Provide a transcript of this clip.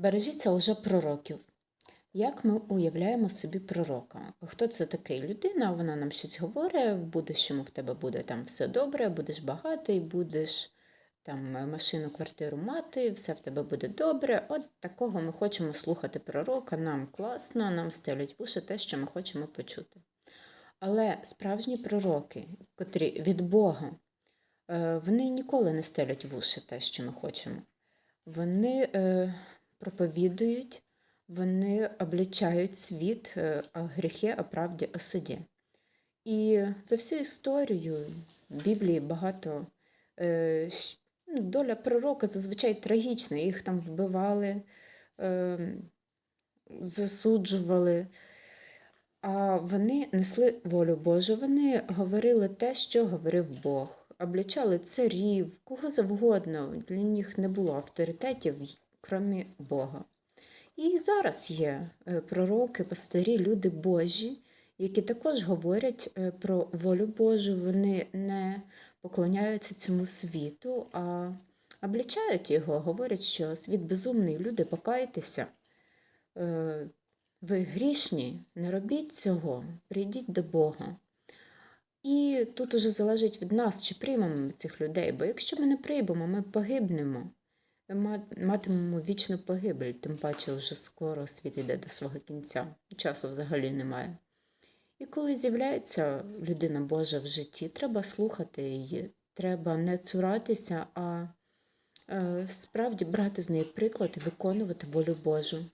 Бережіться лжепророків. Як ми уявляємо собі пророка? Хто це такий? Людина, вона нам щось говорить, в будущому в тебе буде там все добре, будеш багатий, будеш там машину, квартиру мати, все в тебе буде добре. От такого ми хочемо слухати пророка, нам класно, нам стелять вуші те, що ми хочемо почути. Але справжні пророки, котрі від Бога, е, вони ніколи не стелять вуші те, що ми хочемо. Вони е, проповідують, вони облічають світ е, о гріхи, о правді, о суді. І за всю історію в Біблії багато е, ну, доля пророка зазвичай трагічна. Їх там вбивали, е, засуджували. А вони несли волю Божу, вони говорили те, що говорив Бог, облічали царів, кого завгодно. Для них не було авторитетів, крім Бога. І зараз є е, пророки, пастирі, люди Божі, які також говорять е, про волю Божу. Вони не поклоняються цьому світу, а облічають його, говорять, що світ безумний, люди, покайтеся. Е, Ви грішні, не робіть цього, прийдіть до Бога. І тут уже залежить від нас, чи приймемо ми цих людей, бо якщо ми не приймемо, ми погибнемо. Ми матимемо вічну погибель, тим паче вже скоро світ йде до свого кінця. Часу взагалі немає. І коли з'являється людина Божа в житті, треба слухати її, треба не цуратися, а е, справді брати з неї приклад і виконувати волю Божу.